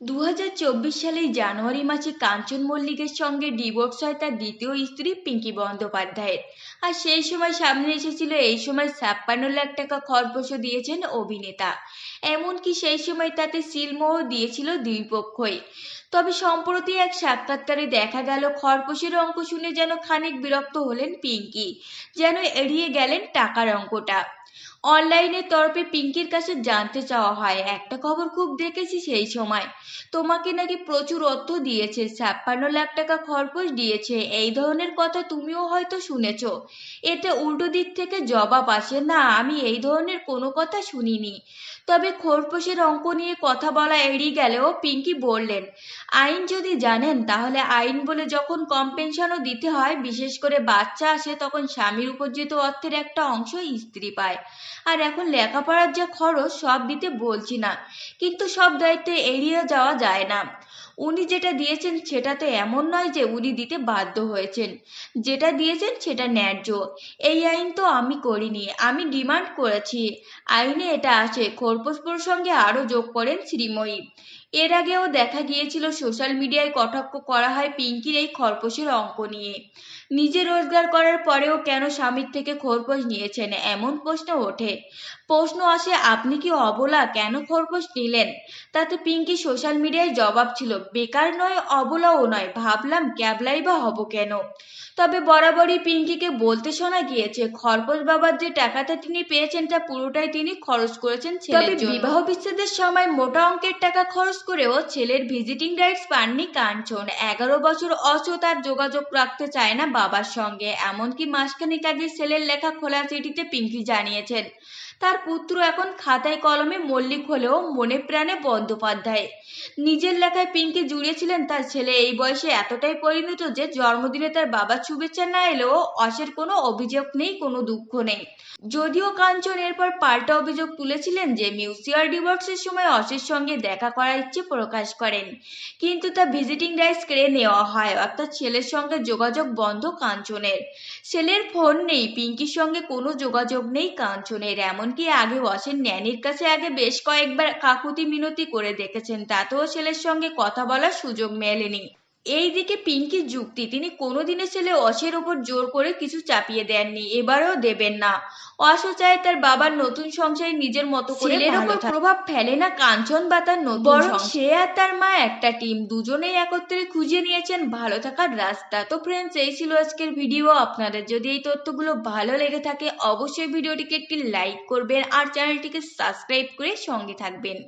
দু হাজার চব্বিশ সালের জানুয়ারি মাসে কাঞ্চন মল্লিকের সঙ্গে ডিভোর্স হয় তার দ্বিতীয় স্ত্রী পিঙ্কি বন্দ্যোপাধ্যায়ের। আর সেই সময় সামনে এসেছিল, এই সময় ছাপ্পান্ন লাখ টাকা খরপোশও দিয়েছেন অভিনেতা। এমনকি সেই সময় তাতে সিলমোহ দিয়েছিল দুই পক্ষই তবে সম্প্রতি এক সাক্ষাৎকারে দেখা গেল খরপোশের অঙ্ক শুনে যেন খানিক বিরক্ত হলেন পিঙ্কি, যেন এড়িয়ে গেলেন টাকার অঙ্কটা। অনলাইনের তরফে পিঙ্কির কাছে জানতে চাওয়া হয়। একটা খবর খুব দেখেছি সেই সময়। তোমাকে নাকি প্রচুর অর্থ দিয়েছে, ছাপ্পান্ন লাখ টাকা খরপোশ দিয়েছে। এই ধরনের কথা তুমিও হয়তো শুনেছ। এতে উল্টো দিক থেকে জবাব আসে, না, আমি এই ধরনের কোনো কথা শুনিনি। তবে খরপোশের অঙ্ক নিয়ে কথা বলা এড়িয়ে গেলেও পিঙ্কি বললেন, আইন যদি জানেন, তাহলে আইন বলে যখন কম্পেনশনও দিতে হয়, বিশেষ করে বাচ্চা আসে, তখন স্বামীর উপার্জিত অর্থের একটা অংশ স্ত্রী পায়। আর এখন লেখাপড়ার যা খরচ সব দিতে বলছি না। কিন্তু সব দায়িত্ব এড়িয়ে যাওয়া যায় না। উনি যেটা দিয়েছেন সেটা তো এমন নয় যে উনি দিতে বাধ্য হয়েছেন। যেটা দিয়েছেন সেটা ন্যায্য। এই আইন তো আমি করিনি, আমি ডিমান্ড করেছি। আইনে এটা আছে খোরপোশ প্রসঙ্গে আরও যোগ করেন শ্রীময়ী। এর আগেও দেখা গিয়েছিল সোশ্যাল মিডিয়ায় কটাক্ষ করা হয় পিঙ্কির এই খরপোশের অঙ্ক নিয়ে। নিজে রোজগার করার পরেও কেন স্বামীর থেকে খরপোশ নিয়েছেন? এমন প্রশ্ন ওঠে। প্রশ্ন আসে, আপনি কি অবলা? কেন খরপোশ নিলেন? তাতে পিঙ্কি সোশ্যাল মিডিয়ায় জবাব ছিল বেকার নয় অবলাও নয়। ভাবলাম ক্যাবলাই বা হব কেন? তবে বরাবরই পিঙ্কিকে বলতে শোনা গিয়েছে খরপোশ বাবার যে টাকাটা তিনি পেয়েছেন তা পুরোটাই তিনি খরচ করেছেন ছেলের জন্য। বিবাহ বিচ্ছেদের সময় মোটা অঙ্কের টাকা খরচ করেও ছেলের ভিজিটিং রাইটস পাননি কাঞ্চন। এগারো বছর অচ তার যোগাযোগ রাখতে চায় না বাবার সঙ্গে। এমনকি মাসখানেক আগে ছেলের লেখা খোলা চিঠিতে পিঙ্কি জানিয়েছেন তার পুত্র এখন খাতায় কলমে মল্লিক হলেও মনে প্রাণে বন্দ্যোপাধ্যায়। নিজের লেখায় পিঙ্কি জুড়িয়েছিলেন তার ছেলে। এই বয়সে এতটাই পরিণত যে জন্মদিনে তার বাবার শুভেচ্ছা না এলেও অসের কোনো অভিযোগ নেই, কোনো দুঃখ নেই। যদিও কাঞ্চন এরপর পাল্টা অভিযোগ তুলেছিলেন যে মিউচুয়াল ডিভোর্সের সময় অশের সঙ্গে দেখা করার ইচ্ছে প্রকাশ করেন। কিন্তু তা ভিজিটিং রাইটস কেড়ে নেওয়া হয়, অর্থাৎ ছেলের সঙ্গে যোগাযোগ বন্ধ কাঞ্চনের। ছেলের ফোন নেই, পিঙ্কির সঙ্গে কোনো যোগাযোগ নেই কাঞ্চনের, এমনকি আগে অসের ন্যানির কাছে আগে বেশ কয়েকবার কাকুতি মিনতি করে দেখেছেন, তাতেও ছেলের সঙ্গে কথা বলার সুযোগ মেলেনি। এই দিকে পিঙ্কির যুক্তি তিনি কোনোদিনও ছেলে অসের ওপর জোর করে কিছু চাপিয়ে দেননি এবারেও দেবেন না। অস চায় তার বাবার নতুন সংসারে নিজের মতো করে ওপর প্রভাব ফেলে না কাঞ্চন বা তার নতুন বরং সে আর তার মা একটা টিম দুজনেই একত্রে খুঁজে নিয়েছেন ভালো থাকার রাস্তা। তো ফ্রেন্ডস এই ছিল আজকের ভিডিও আপনাদের যদি এই তথ্যগুলো ভালো লেগে থাকে অবশ্যই ভিডিওটিকে একটি লাইক করবেন আর চ্যানেলটিকে সাবস্ক্রাইব করে সঙ্গে থাকবেন।